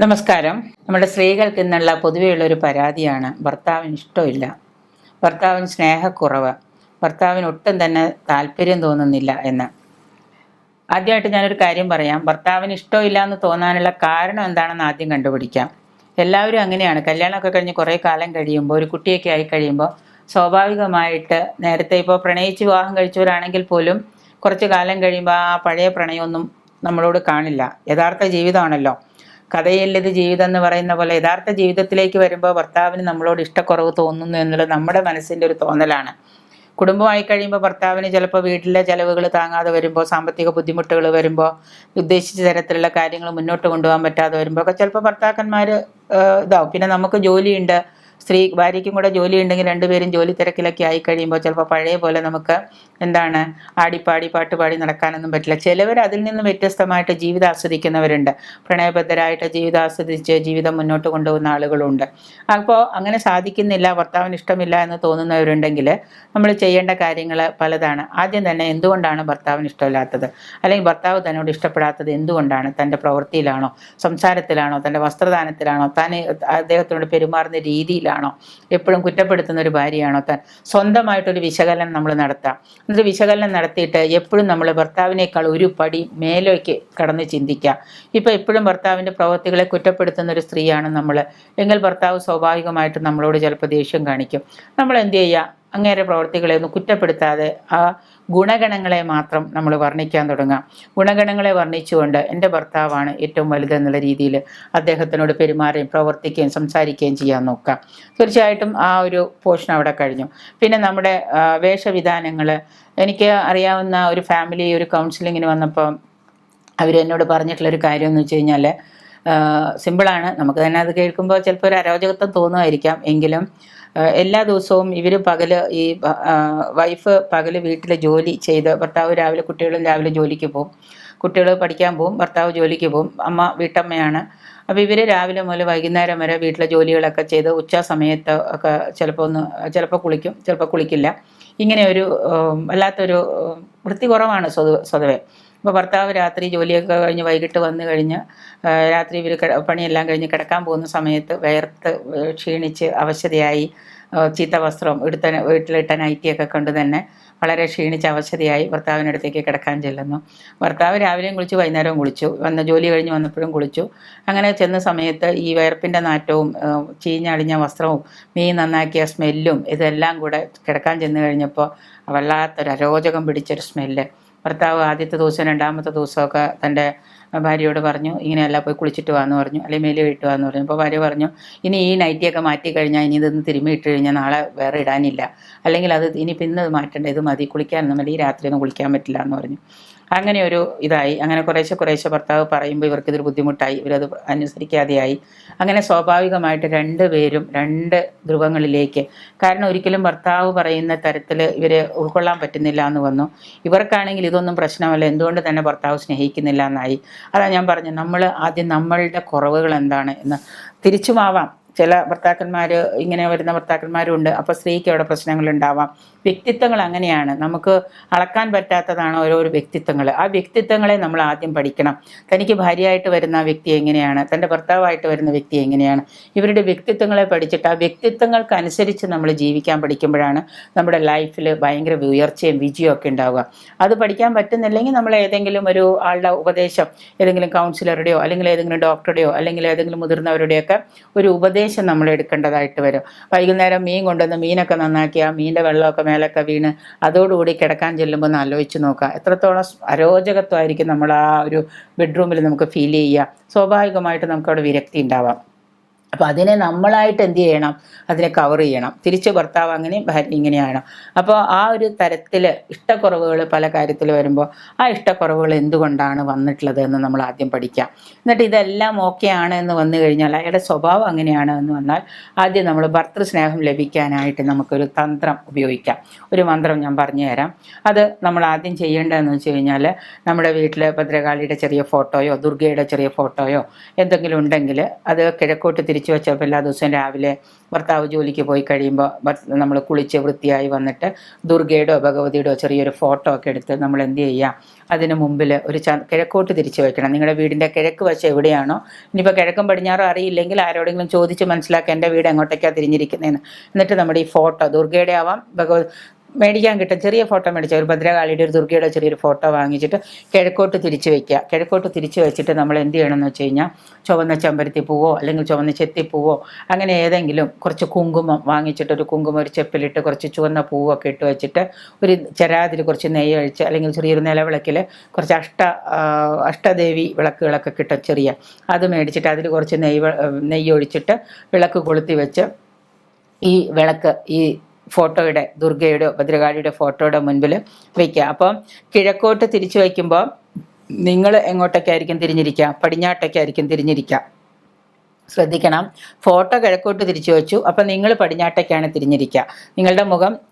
നമസ്കാരം. നമ്മുടെ സ്ത്രീകൾക്ക് ഇന്നുള്ള പൊതുവെയുള്ള ഒരു പരാതിയാണ് ഭർത്താവിന് ഇഷ്ടമില്ല. ഭർത്താവിന് സ്നേഹക്കുറവ്. ഭർത്താവിന് ഒട്ടും തന്നെ താല്പര്യം തോന്നുന്നില്ല എന്ന്. ആദ്യമായിട്ട് ഞാനൊരു കാര്യം പറയാം. ഭർത്താവിന് ഇഷ്ടമില്ല എന്ന് തോന്നാനുള്ള കാരണം എന്താണെന്ന് ആദ്യം കണ്ടുപിടിക്കാം. എല്ലാവരും അങ്ങനെയാണ്. കല്യാണമൊക്കെ കഴിഞ്ഞ് കുറേ കാലം കഴിയുമ്പോൾ ഒരു കുട്ടിയൊക്കെ ആയി കഴിയുമ്പോൾ സ്വാഭാവികമായിട്ട് നേരത്തെ ഇപ്പോൾ പ്രണയിച്ച് വിവാഹം കഴിച്ചവരാണെങ്കിൽ പോലും കുറച്ച് കാലം കഴിയുമ്പോൾ ആ പഴയ പ്രണയമൊന്നും നമ്മളോട് കാണില്ല. യഥാർത്ഥ ജീവിതമാണല്ലോ. കഥയില്ലത് ജീവിതം എന്ന് പറയുന്ന പോലെ യഥാർത്ഥ ജീവിതത്തിലേക്ക് വരുമ്പോൾ ഭർത്താവിന് നമ്മളോട് ഇഷ്ടക്കുറവ് തോന്നുന്നു എന്നുള്ളത് നമ്മുടെ മനസ്സിന്റെ ഒരു തോന്നലാണ്. കുടുംബമായി കഴിയുമ്പോൾ ഭർത്താവിന് ചിലപ്പോൾ വീട്ടിലെ ചിലവുകൾ താങ്ങാതെ വരുമ്പോൾ സാമ്പത്തിക ബുദ്ധിമുട്ടുകൾ വരുമ്പോൾ ഉദ്ദേശിച്ച തരത്തിലുള്ള കാര്യങ്ങൾ മുന്നോട്ട് കൊണ്ടുപോകാൻ പറ്റാതെ വരുമ്പോൾ ഒക്കെ ചിലപ്പോൾ ഭർത്താക്കന്മാർ ഇതാവും. പിന്നെ നമുക്ക് ജോലിയുണ്ട്. സ്ത്രീ ഭാര്യയ്ക്കും കൂടെ ജോലി ഉണ്ടെങ്കിൽ രണ്ടുപേരും ജോലി തിരക്കിലൊക്കെ ആയി കഴിയുമ്പോൾ ചിലപ്പോൾ പഴയ പോലെ നമുക്ക് എന്താണ് ആടിപ്പാടി പാട്ടുപാടി നടക്കാനൊന്നും പറ്റില്ല. ചിലവർ അതിൽ നിന്ന് വ്യത്യസ്തമായിട്ട് ജീവിതം ആസ്വദിക്കുന്നവരുണ്ട്. പ്രണയബദ്ധരായിട്ട് ജീവിതം ആസ്വദിച്ച് ജീവിതം മുന്നോട്ട് കൊണ്ടുപോകുന്ന ആളുകളുണ്ട്. അപ്പോൾ അങ്ങനെ സാധിക്കുന്നില്ല ഭർത്താവിന് ഇഷ്ടമില്ല എന്ന് തോന്നുന്നവരുണ്ടെങ്കിൽ നമ്മൾ ചെയ്യേണ്ട കാര്യങ്ങൾ പലതാണ്. ആദ്യം തന്നെ എന്തുകൊണ്ടാണ് ഭർത്താവിന് ഇഷ്ടമില്ലാത്തത്? അല്ലെങ്കിൽ ഭർത്താവ് തന്നോട് ഇഷ്ടപ്പെടാത്തത് എന്തുകൊണ്ടാണ്? തന്റെ പ്രവൃത്തിയിലാണോ സംസാരത്തിലാണോ തന്റെ വസ്ത്രദാനത്തിലാണോ താൻ അദ്ദേഹത്തിനോട് പെരുമാറുന്ന രീതിയിലാണോ എപ്പോഴും കുറ്റപ്പെടുത്തുന്ന ഒരു ഭാര്യയാണോ താൻ സ്വന്തമായിട്ടൊരു വിശകലനം നമ്മൾ നടത്താം. എന്നിട്ട് വിശകലനം നടത്തിയിട്ട് എപ്പോഴും നമ്മൾ ഭർത്താവിനേക്കാൾ ഒരു പടി മേലേക്ക് കടന്ന് ചിന്തിക്കാം. ഇപ്പോൾ എപ്പോഴും ഭർത്താവിന്റെ പ്രവൃത്തികളെ കുറ്റപ്പെടുത്തുന്ന ഒരു സ്ത്രീയാണ് നമ്മൾ എങ്കിൽ ഭർത്താവ് സ്വാഭാവികമായിട്ട് നമ്മളോട് ചിലപ്പോൾ ദേഷ്യം കാണിക്കും. നമ്മൾ എന്ത് ചെയ്യുക അങ്ങേരെ പ്രവർത്തികളെ ഒന്നും കുറ്റപ്പെടുത്താതെ ആ ഗുണഗണങ്ങളെ മാത്രം നമ്മൾ വർണിക്കാൻ തുടങ്ങാം. ഗുണഗണങ്ങളെ വർണിച്ചുകൊണ്ട് എന്റെ ഭർത്താവാണ് ഏറ്റവും വലുതെന്നുള്ള രീതിയിൽ അദ്ദേഹത്തിനോട് പെരുമാറുകയും പ്രവർത്തിക്കുകയും സംസാരിക്കുകയും ചെയ്യാൻ നോക്കാം തീർച്ചയായിട്ടും ആ ഒരു പോർഷൻ അവിടെ കഴിഞ്ഞു. പിന്നെ നമ്മുടെ വേഷവിധാനങ്ങൾ എനിക്ക് അറിയാവുന്ന ഒരു ഫാമിലി ഒരു കൗൺസിലിങ്ങിന് വന്നപ്പോൾ അവരെന്നോട് പറഞ്ഞിട്ടുള്ളൊരു കാര്യം എന്ന് വെച്ച് കഴിഞ്ഞാൽ സിമ്പിളാണ്. നമുക്ക് തന്നെ അത് കേൾക്കുമ്പോൾ ചിലപ്പോൾ ഒരു അരോചകത്വം തോന്നുമായിരിക്കാം. എങ്കിലും എല്ലാ ദിവസവും ഇവർ പകൽ ഈ വൈഫ് പകൽ വീട്ടിൽ ജോലി ചെയ്ത് ഭർത്താവ് രാവിലെ കുട്ടികളും രാവിലെ ജോലിക്ക് പോകും കുട്ടികൾ പഠിക്കാൻ പോകും ഭർത്താവ് ജോലിക്ക് പോകും അമ്മ വീട്ടമ്മയാണ്. അപ്പോൾ ഇവർ രാവിലെ മുതൽ വൈകുന്നേരം വരെ വീട്ടിലെ ജോലികളൊക്കെ ചെയ്ത് ഉച്ച സമയത്ത് ഒക്കെ ചിലപ്പോൾ ഒന്ന് ചിലപ്പോൾ കുളിക്കും ചിലപ്പോൾ കുളിക്കില്ല. ഇങ്ങനെ ഒരു വല്ലാത്തൊരു വൃത്തി കുറവാണ് സ്വതവേ. അപ്പോൾ ഭർത്താവ് രാത്രി ജോലിയൊക്കെ കഴിഞ്ഞ് വൈകിട്ട് വന്നു കഴിഞ്ഞ് രാത്രി ഇവർ പണിയെല്ലാം കഴിഞ്ഞ് കിടക്കാൻ പോകുന്ന സമയത്ത് വേർത്ത് ക്ഷീണിച്ച് അവശതയായി ചീത്ത വസ്ത്രം എടുത്ത വീട്ടിലിട്ട നൈറ്റിയൊക്കെ കൊണ്ട് തന്നെ വളരെ ക്ഷീണിച്ച് അവശതയായി ഭർത്താവിനടുത്തേക്ക് കിടക്കാൻ ചെല്ലുന്നു. ഭർത്താവ് രാവിലെയും കുളിച്ചു വൈകുന്നേരവും കുളിച്ചു. വന്ന ജോലി കഴിഞ്ഞ് വന്നപ്പോഴും കുളിച്ചു. അങ്ങനെ ചെന്ന സമയത്ത് ഈ വയർപ്പിന്റെ നാറ്റവും ചീഞ്ഞടിഞ്ഞ വസ്ത്രവും മീൻ നന്നാക്കിയ സ്മെല്ലും ഇതെല്ലാം കൂടെ കിടക്കാൻ ചെന്ന് കഴിഞ്ഞപ്പോൾ വല്ലാത്തൊരു അരോചകം പിടിച്ചൊരു സ്മെല്ല്. ഭർത്താവ് ആദ്യത്തെ ദിവസം രണ്ടാമത്തെ ദിവസമൊക്കെ തന്റെ ഭാര്യയോട് പറഞ്ഞു ഇങ്ങനെയല്ല പോയി കുളിച്ചിട്ട് വാന്ന് പറഞ്ഞു. അല്ലെങ്കിൽ മേലെ ഇട്ട് വാന്ന് പറഞ്ഞു. അപ്പോൾ ഭാര്യ പറഞ്ഞു ഇനി ഈ നൈറ്റിയൊക്കെ മാറ്റി കഴിഞ്ഞാൽ ഇനി ഇതൊന്ന് തിരുമ്മി ഇട്ട് കഴിഞ്ഞാൽ നാളെ വേറെ ഇടാനില്ല. അല്ലെങ്കിൽ അത് ഇനി പിന്നെ മാറ്റണ്ട ഇത് മതി കുളിക്കാനൊന്നും അല്ലെങ്കിൽ ഈ രാത്രി ഒന്നും കുളിക്കാൻ പറ്റില്ല എന്ന് പറഞ്ഞു. അങ്ങനെ ഒരു ഇതായി. അങ്ങനെ കുറേശ്ശെ കുറേശ്ശെ ഭർത്താവ് പറയുമ്പോൾ ഇവർക്ക് ഇതൊരു ബുദ്ധിമുട്ടായി. ഇവരത് അനുസരിക്കാതെയായി. അങ്ങനെ സ്വാഭാവികമായിട്ട് രണ്ട് പേരും രണ്ട് ധ്രുവങ്ങളിലേക്ക്. കാരണം ഒരിക്കലും ഭർത്താവ് പറയുന്ന തരത്തിൽ ഇവരെ ഉൾക്കൊള്ളാൻ പറ്റുന്നില്ല എന്ന് വന്നു. ഇവർക്കാണെങ്കിൽ ഇതൊന്നും പ്രശ്നമല്ല. എന്തുകൊണ്ട് തന്നെ ഭർത്താവ് സ്നേഹിക്കുന്നില്ല എന്നായി. അതാ ഞാൻ പറഞ്ഞു നമ്മൾ ആദ്യം നമ്മളുടെ കുറവുകൾ എന്താണ് എന്ന് തിരിച്ചുമാവാം. ചില ഭർത്താക്കന്മാർ ഇങ്ങനെ വരുന്ന ഭർത്താക്കന്മാരുണ്ട്. അപ്പോൾ സ്ത്രീക്ക് അവിടെ പ്രശ്നങ്ങൾ ഉണ്ടാവാം വ്യക്തിത്വങ്ങൾ അങ്ങനെയാണ്. നമുക്ക് അളക്കാൻ പറ്റാത്തതാണ് ഓരോരോ വ്യക്തിത്വങ്ങൾ ആ വ്യക്തിത്വങ്ങളെ നമ്മൾ ആദ്യം പഠിക്കണം. തനിക്ക് ഭാര്യയായിട്ട് വരുന്ന വ്യക്തി എങ്ങനെയാണ്? തന്റെ ഭർത്താവായിട്ട് വരുന്ന വ്യക്തി എങ്ങനെയാണ്? ഇവരുടെ വ്യക്തിത്വങ്ങളെ പഠിച്ചിട്ട് ആ വ്യക്തിത്വങ്ങൾക്കനുസരിച്ച് നമ്മൾ ജീവിക്കാൻ പഠിക്കുമ്പോഴാണ് നമ്മുടെ ലൈഫിൽ ഭയങ്കര ഉയർച്ചയും വിജയവും ഒക്കെ ഉണ്ടാവുക. അത് പഠിക്കാൻ പറ്റുന്നില്ലെങ്കിൽ നമ്മൾ ഏതെങ്കിലും ഒരു ആളുടെ ഉപദേശം ഏതെങ്കിലും കൗൺസിലറുടെയോ അല്ലെങ്കിൽ ഏതെങ്കിലും ഡോക്ടറുടെയോ അല്ലെങ്കിൽ ഏതെങ്കിലും മുതിർന്നവരുടെയൊക്കെ ഒരു ഉപദേശം നമ്മൾ എടുക്കേണ്ടതായിട്ട് വരും. വൈകുന്നേരം മീൻ കൊണ്ടുവന്ന് മീനൊക്കെ നന്നാക്കി ആ മീന്റെ വെള്ളമൊക്കെ മേലൊക്കെ വീണ് അതോടുകൂടി കിടക്കാൻ ചെല്ലുമ്പോൾ ഒന്ന് ആലോചിച്ച് നോക്കുക. എത്രത്തോളം അരോചകത്വമായിരിക്കും നമ്മൾ ആ ഒരു ബെഡ്റൂമിൽ നമുക്ക് ഫീൽ ചെയ്യുക. സ്വാഭാവികമായിട്ട് നമുക്ക് അവിടെ വിരക്തി ഉണ്ടാവാം. അപ്പോൾ അതിനെ നമ്മളായിട്ട് എന്ത് ചെയ്യണം? അതിനെ കവർ ചെയ്യണം. തിരിച്ച് ഭർത്താവ് അങ്ങനെയും ഭാര്യ ഇങ്ങനെയാണ് അപ്പോൾ ആ ഒരു തരത്തിൽ ഇഷ്ടക്കുറവുകൾ പല കാര്യത്തിൽ വരുമ്പോൾ ആ ഇഷ്ടക്കുറവുകൾ എന്തുകൊണ്ടാണ് വന്നിട്ടുള്ളത് എന്ന് നമ്മൾ ആദ്യം പഠിക്കാം. എന്നിട്ട് ഇതെല്ലാം ഓക്കെ ആണ് എന്ന് വന്നു കഴിഞ്ഞാൽ അയാളുടെ സ്വഭാവം അങ്ങനെയാണ് എന്ന് വന്നാൽ ആദ്യം നമ്മൾ ഭർത്തൃസ്നേഹം ലഭിക്കാനായിട്ട് നമുക്കൊരു തന്ത്രം ഉപയോഗിക്കാം. ഒരു മന്ത്രം ഞാൻ പറഞ്ഞു തരാം. അത് നമ്മൾ ആദ്യം ചെയ്യേണ്ടതെന്ന് വെച്ച് കഴിഞ്ഞാൽ നമ്മുടെ വീട്ടിൽ ഭദ്രകാളിയുടെ ചെറിയ ഫോട്ടോയോ ദുർഗയുടെ ചെറിയ ഫോട്ടോയോ എന്തെങ്കിലും ഉണ്ടെങ്കിൽ അത് കിഴക്കോട്ട് തിരിഞ്ഞ് തിരിച്ചു വെച്ചപ്പോൾ എല്ലാ ദിവസവും രാവിലെ ഭർത്താവ് ജോലിക്ക് പോയി കഴിയുമ്പോൾ നമ്മൾ കുളിച്ച് വൃത്തിയായി വന്നിട്ട് ദുർഗയുടെയോ ഭഗവതിയുടെയോ ചെറിയൊരു ഫോട്ടോ ഒക്കെ എടുത്ത് നമ്മൾ എന്ത് ചെയ്യുക അതിന് മുമ്പിൽ ഒരു ച കിഴക്കോട്ട് തിരിച്ചു വയ്ക്കണം നിങ്ങളുടെ വീടിന്റെ കിഴക്ക് വശം എവിടെയാണോ? ഇനിയിപ്പോൾ കിഴക്കും പടിഞ്ഞാറും അറിയില്ലെങ്കിൽ ആരോടെങ്കിലും ചോദിച്ച് മനസ്സിലാക്കുക എന്റെ വീട് എങ്ങോട്ടേക്കാണ് തിരിഞ്ഞിരിക്കുന്നതെന്ന് എന്നിട്ട് നമ്മുടെ ഈ ഫോട്ടോ ദുർഗയുടെ ആവാം ഭഗവത് മേടിക്കാൻ കിട്ടും. ചെറിയ ഫോട്ടോ മേടിച്ച ഒരു ഭദ്രകാളിയുടെ ഒരു ദുർഗയുടെ ചെറിയൊരു ഫോട്ടോ വാങ്ങിച്ചിട്ട് കിഴക്കോട്ട് തിരിച്ചു വെക്കുക കിഴക്കോട്ട് തിരിച്ചു വെച്ചിട്ട് നമ്മൾ എന്ത് ചെയ്യണമെന്ന് വെച്ച് കഴിഞ്ഞാൽ ചുവന്ന ചെമ്പരത്തി പൂവോ അല്ലെങ്കിൽ ചുവന്ന ചെത്തിപ്പൂവോ അങ്ങനെ ഏതെങ്കിലും കുറച്ച് കുങ്കുമം വാങ്ങിച്ചിട്ട് ഒരു കുങ്കുമം ഒരു ചെപ്പിലിട്ട് കുറച്ച് ചുവന്ന പൂവൊക്കെ ഇട്ട് വെച്ചിട്ട് ഒരു ചെരാതിൽ കുറച്ച് നെയ്യ് ഒഴിച്ച് അല്ലെങ്കിൽ ചെറിയൊരു നിലവിളക്കിൽ കുറച്ച് അഷ്ട അഷ്ടദേവി വിളക്കുകളൊക്കെ കിട്ടും ചെറിയ. അത് മേടിച്ചിട്ട് അതിൽ കുറച്ച് നെയ്യ് നെയ്യ് ഒഴിച്ചിട്ട് വിളക്ക് കൊളുത്തി വെച്ച് ഈ വിളക്ക് ഈ ഫോട്ടോയുടെ ദുർഗയുടെ ഭദ്രകാളിയുടെ ഫോട്ടോയുടെ മുൻപിൽ വയ്ക്കുക. അപ്പം കിഴക്കോട്ട് തിരിച്ചു വയ്ക്കുമ്പോൾ നിങ്ങൾ എങ്ങോട്ടൊക്കെയായിരിക്കും തിരിഞ്ഞിരിക്കുക? പടിഞ്ഞാട്ടൊക്കെയായിരിക്കും തിരിഞ്ഞിരിക്കുക. ശ്രദ്ധിക്കണം. ഫോട്ടോ കിഴക്കോട്ട് തിരിച്ചു വെച്ചു. അപ്പം നിങ്ങൾ പടിഞ്ഞാട്ടേക്കാണ് തിരിഞ്ഞിരിക്കുക. നിങ്ങളുടെ മുഖം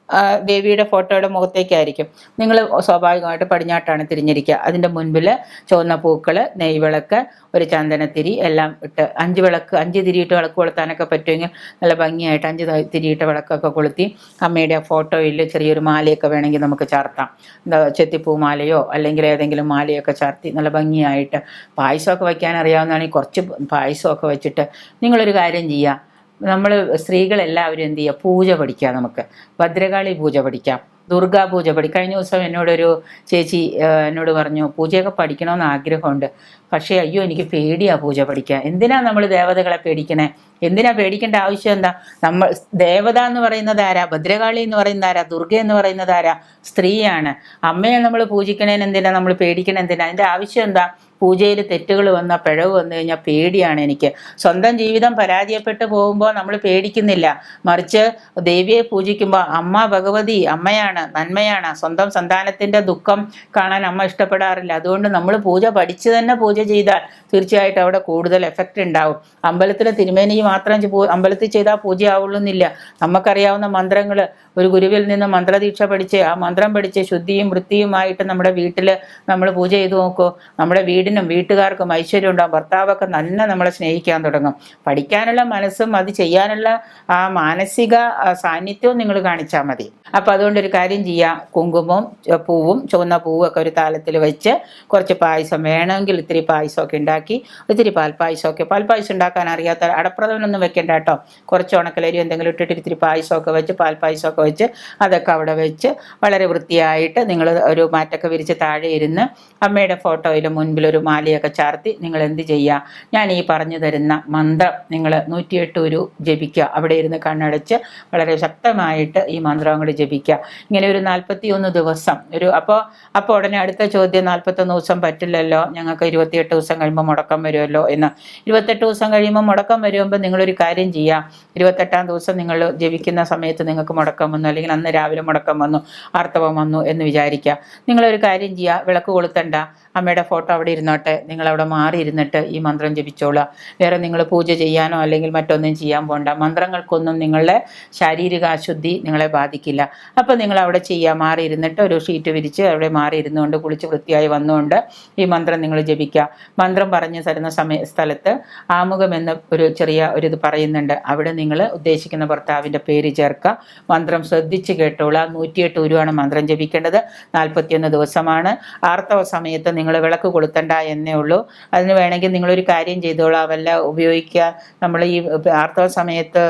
ദേവിയുടെ ഫോട്ടോയുടെ മുഖത്തേക്കായിരിക്കും. നിങ്ങൾ സ്വാഭാവികമായിട്ട് പടിഞ്ഞാട്ടാണ് തിരിഞ്ഞിരിക്കുക. അതിന്റെ മുൻപിൽ ചുവന്ന പൂക്കൾ നെയ്വിളക്ക് ഒരു ചന്ദനത്തിരി എല്ലാം ഇട്ട് അഞ്ച് വിളക്ക് അഞ്ച് തിരിയിട്ട് വിളക്ക് കൊളുത്താനൊക്കെ പറ്റുമെങ്കിൽ നല്ല ഭംഗിയായിട്ട് അഞ്ച് തിരിയിട്ട് വിളക്കൊക്കെ കൊളുത്തി അമ്മയുടെ ഫോട്ടോയിൽ ചെറിയൊരു മാലയൊക്കെ വേണമെങ്കിൽ നമുക്ക് ചാർത്താം. എന്താ ചെത്തിപ്പൂ മാലയോ അല്ലെങ്കിൽ ഏതെങ്കിലും മാലയൊക്കെ ചാർത്തി നല്ല ഭംഗിയായിട്ട് പായസമൊക്കെ വയ്ക്കാൻ അറിയാവുന്നതാണെങ്കിൽ കുറച്ച് പായസമൊക്കെ വെച്ചിട്ട് നിങ്ങളൊരു കാര്യം ചെയ്യുക നമ്മൾ സ്ത്രീകളെല്ലാവരും എന്ത് ചെയ്യുക പൂജ പഠിക്കുക നമുക്ക്. ഭദ്രകാളി പൂജ പഠിക്കാം. ദുർഗാ പൂജ പഠി കഴിഞ്ഞ ദിവസം എന്നോടൊരു ചേച്ചി എന്നോട് പറഞ്ഞു പൂജയൊക്കെ പഠിക്കണമെന്ന് ആഗ്രഹമുണ്ട്. പക്ഷേ അയ്യോ എനിക്ക് പേടിയാ പൂജ പഠിക്കാൻ. എന്തിനാ നമ്മൾ ദേവതകളെ പേടിക്കണേ? എന്തിനാ പേടിക്കേണ്ട ആവശ്യം എന്താ? നമ്മൾ ദേവത എന്ന് പറയുന്നത് ആരാ? ഭദ്രകാളി എന്ന് പറയുന്ന ആരാ? ദുർഗ എന്ന് പറയുന്നത് ആരാ? സ്ത്രീയാണ്. അമ്മയെ നമ്മൾ പൂജിക്കണേന് എന്തിനാ നമ്മൾ പേടിക്കണേ? എന്തിനാ? അതിന്റെ ആവശ്യം എന്താ? പൂജയിൽ തെറ്റുകൾ വന്ന പിഴവ് വന്നു കഴിഞ്ഞാൽ പേടിയാണ് എനിക്ക്. സ്വന്തം ജീവിതം പരാജയപ്പെട്ടു പോകുമ്പോൾ നമ്മൾ പേടിക്കുന്നില്ല. മറിച്ച് ദേവിയെ പൂജിക്കുമ്പോൾ അമ്മ ഭഗവതി അമ്മയാണ് നന്മയാണ്. സ്വന്തം സന്താനത്തിന്റെ ദുഃഖം കാണാൻ അമ്മ ഇഷ്ടപ്പെടാറില്ല. അതുകൊണ്ട് നമ്മൾ പൂജ പഠിച്ച് തന്നെ പൂജ ചെയ്താൽ തീർച്ചയായിട്ടും അവിടെ കൂടുതൽ എഫക്റ്റ് ഉണ്ടാവും. അമ്പലത്തിലെ തിരുമേനി മാത്രം അമ്പലത്തിൽ ചെയ്താൽ പൂജ ആവുള്ളൂന്നില്ല നമുക്കറിയാവുന്ന മന്ത്രങ്ങൾ ഒരു ഗുരുവിൽ നിന്ന് മന്ത്രദീക്ഷ പഠിച്ച് ആ മന്ത്രം പഠിച്ച് ശുദ്ധിയും വൃത്തിയുമായിട്ട് നമ്മുടെ വീട്ടിൽ നമ്മൾ പൂജ ചെയ്തു നോക്കൂ. നമ്മുടെ വീടിനും വീട്ടുകാർക്കും ഐശ്വര്യം ഉണ്ടാകും ഭർത്താവൊക്കെ നല്ല നമ്മളെ സ്നേഹിക്കാൻ തുടങ്ങും. പഠിക്കാനുള്ള മനസ്സും അത് ചെയ്യാനുള്ള ആ മാനസിക സാന്നിധ്യവും നിങ്ങൾ കാണിച്ചാൽ മതി. അപ്പം അതുകൊണ്ട് ഒരു കാര്യം ചെയ്യാം. കുങ്കുമവും പൂവും ചുവന്ന പൂവും ഒക്കെ ഒരു താലത്തിൽ വെച്ച് കുറച്ച് പായസം വേണമെങ്കിൽ ഇത്തിരി പായസമൊക്കെ ഉണ്ടാക്കി ഇത്തിരി പാൽപ്പായസമൊക്കെ. പാൽപ്പായസം ഉണ്ടാക്കാൻ അറിയാത്ത അടപ്രഥമനൊന്നും വെക്കേണ്ട കേട്ടോ. കുറച്ച് ഉണക്കലരി എന്തെങ്കിലും ഇട്ടിട്ട് ഇത്തിരി പായസമൊക്കെ വെച്ച് പാൽപ്പായസമൊക്കെ വെച്ച് അതൊക്കെ അവിടെ വെച്ച് വളരെ വൃത്തിയായിട്ട് നിങ്ങൾ ഒരു മാറ്റൊക്കെ വിരിച്ച് താഴെ ഇരുന്ന് അമ്മയുടെ ഫോട്ടോയിൽ മുൻപിൽ ഒരു മാലയൊക്കെ ചാർത്തി നിങ്ങൾ എന്ത് ചെയ്യുക ഞാൻ ഈ പറഞ്ഞു തരുന്ന മന്ത്രം നിങ്ങൾ നൂറ്റിയെട്ട് ഒരു ജപിക്കുക. അവിടെ ഇരുന്ന് കണ്ണടച്ച് വളരെ ശക്തമായിട്ട് ഈ മന്ത്രം അങ്ങോട്ട് ജപിക്കുക. ഇങ്ങനെ ഒരു നാൽപ്പത്തി ഒന്ന് ദിവസം. ഒരു അപ്പോൾ അപ്പോൾ ഉടനെ അടുത്ത ചോദ്യം നാൽപ്പത്തൊന്ന് ദിവസം പറ്റില്ലല്ലോ? ഞങ്ങൾക്ക് ഇരുപത്തിയെട്ട് ദിവസം കഴിയുമ്പോൾ മുടക്കം വരുമല്ലോ എന്ന്. ഇരുപത്തെട്ട് ദിവസം കഴിയുമ്പോൾ മുടക്കം വരുമ്പോൾ നിങ്ങളൊരു കാര്യം ചെയ്യുക ഇരുപത്തെട്ടാം ദിവസം നിങ്ങൾ ജപിക്കുന്ന സമയത്ത് നിങ്ങൾക്ക് മുടക്കം വന്നു. അല്ലെങ്കിൽ അന്ന് രാവിലെ മുടക്കം വന്നു ആർത്തവം വന്നു എന്ന് വിചാരിക്കുക. നിങ്ങളൊരു കാര്യം ചെയ്യുക വിളക്ക് കൊളുത്തണ്ട. അമ്മയുടെ ഫോട്ടോ അവിടെ ഇരുന്നോട്ടെ. നിങ്ങൾ അവിടെ മാറി ഇരുന്നിട്ട് ഈ മന്ത്രം ജപിച്ചോളുക വേറെ നിങ്ങൾ പൂജ ചെയ്യാനോ അല്ലെങ്കിൽ മറ്റൊന്നും ചെയ്യാൻ പോണ്ട. മന്ത്രങ്ങൾക്കൊന്നും നിങ്ങളുടെ ശാരീരിക അശുദ്ധി നിങ്ങളെ ബാധിക്കില്ല. അപ്പോൾ നിങ്ങൾ അവിടെ ചെയ്യുക മാറി ഇരുന്നിട്ട് ഒരു ഷീറ്റ് വിരിച്ച് അവിടെ മാറി ഇരുന്നുകൊണ്ട് കുളിച്ച് വൃത്തിയായി വന്നുകൊണ്ട് ഈ മന്ത്രം നിങ്ങൾ ജപിക്കുക മന്ത്രം പറഞ്ഞു തരുന്ന സമയ സ്ഥലത്ത് ആമുഖം എന്ന ഒരു ചെറിയ ഒരു ഇത് പറയുന്നുണ്ട്. അവിടെ നിങ്ങൾ ഉദ്ദേശിക്കുന്ന ഭർത്താവിന്റെ പേര് ചേർക്കുക. മന്ത്രം ശ്രദ്ധിച്ച് കേട്ടോളൂ. നൂറ്റിയെട്ട് ഉരുവാണ് മന്ത്രം ജപിക്കേണ്ടത്. നാൽപ്പത്തിയൊന്ന് ദിവസമാണ്. ആർത്തവ സമയത്ത് നിങ്ങൾ വിളക്ക് കൊളുത്തണ്ട. എന്നേ ഉള്ളൂ. അതിന് വേണമെങ്കിൽ നിങ്ങളൊരു കാര്യം ചെയ്തോളാം. വല്ല ഉപയോഗിക്കുക. നമ്മൾ ഈ ആർത്തവ സമയത്ത്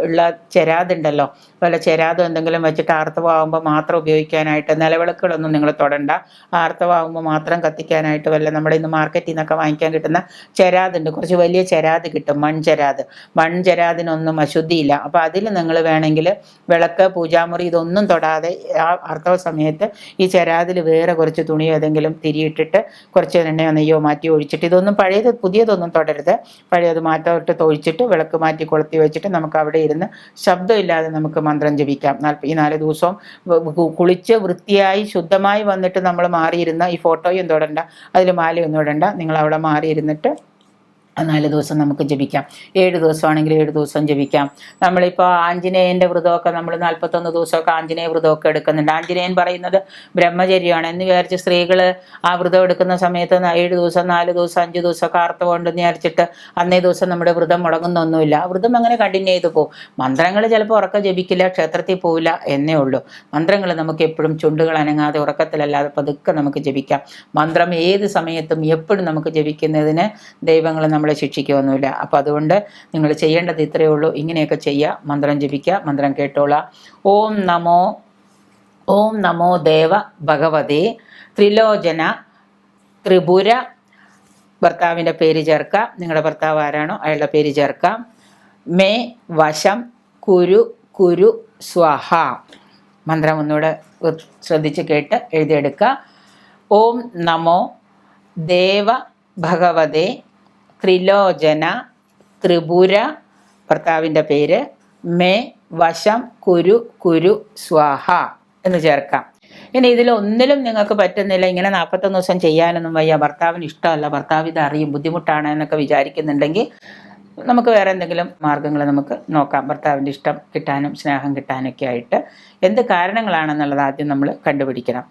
ഉള്ള ചെരാതുണ്ടല്ലോ വല്ല ചെരാതോ എന്തെങ്കിലും വെച്ചിട്ട് ആർത്തവമാകുമ്പോൾ മാത്രം ഉപയോഗിക്കാനായിട്ട് നിലവിളക്കുകളൊന്നും നിങ്ങൾ തൊടണ്ട. ആർത്തവമാകുമ്പോൾ മാത്രം കത്തിക്കാനായിട്ട് വല്ല നമ്മുടെ ഇന്ന് മാർക്കറ്റിൽ നിന്നൊക്കെ വാങ്ങിക്കാൻ കിട്ടുന്ന ചെരാതുണ്ട് കുറച്ച് വലിയ ചെരാത് കിട്ടും. മൺചെരാത്. മൺചെരാതിനൊന്നും അശുദ്ധിയില്ല. അപ്പോൾ അതിൽ നിങ്ങൾ വേണമെങ്കിൽ വിളക്ക് പൂജാമുറി ഇതൊന്നും തൊടാതെ ആ ആർത്തവ സമയത്ത് ഈ ചെരാതിൽ വേറെ കുറച്ച് തുണിയോ ഏതെങ്കിലും തിരിയിട്ടിട്ട് കുറച്ച് എണ്ണയോ നെയ്യോ മാറ്റി ഒഴിച്ചിട്ട്. ഇതൊന്നും പഴയത് പുതിയതൊന്നും തുടരുത്. പഴയത് മാറ്റമിട്ട് ഒഴിച്ചിട്ട് വിളക്ക് മാറ്റി കൊളുത്തി വെച്ചിട്ട് നമുക്ക് അവിടെ ഇരുന്ന് ശബ്ദമില്ലാതെ നമുക്ക് മന്ത്രം ജപിക്കാം. ഈ നാല് ദിവസവും കുളിച്ച് വൃത്തിയായി ശുദ്ധമായി വന്നിട്ട് നമ്മൾ മാറിയിരുന്ന ഈ ഫോട്ടോയും തൊടണ്ട അതിൽ മാലയൊന്നും ഇടണ്ട. നിങ്ങൾ അവിടെ മാറിയിരുന്നിട്ട് നാല് ദിവസം നമുക്ക് ജപിക്കാം. ഏഴ് ദിവസമാണെങ്കിൽ ഏഴ് ദിവസം ജപിക്കാം. നമ്മളിപ്പോൾ ആഞ്ജനേയന്റെ വ്രതമൊക്കെ നമ്മൾ നാൽപ്പത്തൊന്ന് ദിവസമൊക്കെ ആഞ്ജനേയ വ്രതമൊക്കെ എടുക്കുന്നുണ്ട്. ആഞ്ജനേയൻ പറയുന്നത് ബ്രഹ്മചര്യമാണ്. എന്ന് വിചാരിച്ച് സ്ത്രീകൾ ആ വ്രതം എടുക്കുന്ന സമയത്ത് ഏഴ് ദിവസം നാല് ദിവസം അഞ്ച് ദിവസമൊക്കെ ആർത്തവുണ്ടെന്ന് വിചാരിച്ചിട്ട് അന്നേ ദിവസം നമ്മുടെ വ്രതം മുടങ്ങുന്നൊന്നുമില്ല. ആ വ്രതം അങ്ങനെ കണ്ടിന്യൂ ചെയ്തു പോകും മന്ത്രങ്ങൾ ചിലപ്പോൾ ഉറക്കം ജപിക്കില്ല ക്ഷേത്രത്തിൽ പോവില്ല എന്നേ ഉള്ളൂ. മന്ത്രങ്ങൾ നമുക്ക് എപ്പോഴും ചുണ്ടുകൾ അനങ്ങാതെ ഉറക്കത്തിലല്ലാതെ പതുക്കെ നമുക്ക് ജപിക്കാം. മന്ത്രം ഏത് സമയത്തും എപ്പോഴും നമുക്ക് ജപിക്കുന്നതിന് ദൈവങ്ങൾ നമ്മളെ ശിക്ഷിക്കുകയൊന്നുമില്ല അപ്പോൾ അതുകൊണ്ട് നിങ്ങൾ ചെയ്യേണ്ടത് ഇത്രയേ ഉള്ളൂ. ഇങ്ങനെയൊക്കെ ചെയ്യുക മന്ത്രം ജപിക്കുക മന്ത്രം കേട്ടോളാം. ഓം നമോ ഓം നമോ ദേവ ഭഗവതേ. ത്രിലോചന ത്രിപുര. ഭർത്താവിന്റെ പേര് ചേർക്കാം. നിങ്ങളുടെ ഭർത്താവ് ആരാണോ അയാളുടെ പേര് ചേർക്കാം. മേ വശം കുരു കുരു സ്വഹ. മന്ത്രം ഒന്നുകൂടെ ശ്രദ്ധിച്ച് കേട്ട് എഴുതിയെടുക്കുക ഓം നമോ ദേവ ഭഗവതേ. ത്രിലോചന ത്രിപുര ഭർത്താവിന്റെ പേര് മേ വശം കുരു കുരു സ്വാഹ എന്ന് ചേർക്കാം. ഇനി ഇതിലൊന്നിലും നിങ്ങൾക്ക് പറ്റുന്നില്ല ഇങ്ങനെ നാൽപ്പത്തൊന്ന് ദിവസം ചെയ്യാനൊന്നും വയ്യ. ഭർത്താവിന് ഇഷ്ടമല്ല ഭർത്താവ് ഇത് അറിയും ബുദ്ധിമുട്ടാണ് എന്നൊക്കെ വിചാരിക്കുന്നുണ്ടെങ്കിൽ നമുക്ക് വേറെ എന്തെങ്കിലും മാർഗങ്ങൾ നമുക്ക് നോക്കാം. ഭർത്താവിന്റെ ഇഷ്ടം കിട്ടാനും സ്നേഹം കിട്ടാനൊക്കെ ആയിട്ട് എന്ത് കാരണങ്ങളാണെന്നുള്ളത് ആദ്യം നമ്മൾ കണ്ടുപിടിക്കണം.